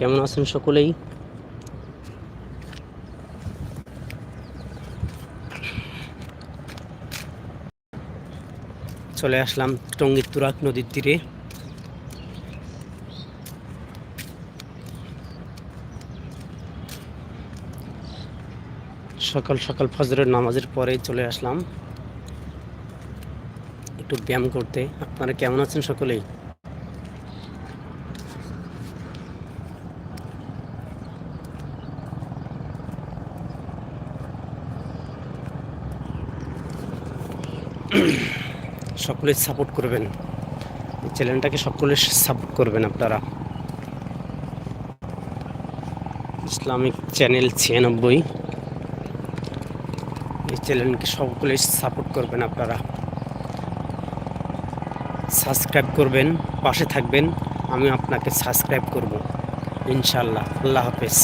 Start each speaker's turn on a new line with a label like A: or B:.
A: কেমন আছেন সকলেই? চলে আসলাম টঙ্গীর তুরাক নদীর তীরে। সকাল সকাল ফজরের নামাজের পরে চলে আসলাম। একটু ব্যায়াম করতে। আপনারা কেমন আছেন সকলেই? সকলে সাপোর্ট করবেন। এই চ্যানেলটাকে সকলে সাপোর্ট করবেন আপনারা। ইসলামিক চ্যানেল ছিয়ানব্বই। এই চ্যানেলকে সকলে সাপোর্ট করবেন আপনারা। সাবস্ক্রাইব করবেন, পাশে থাকবেন। আমি আপনাকে সাবস্ক্রাইব করব। ইনশাল্লাহ আল্লাহ হাফেজ।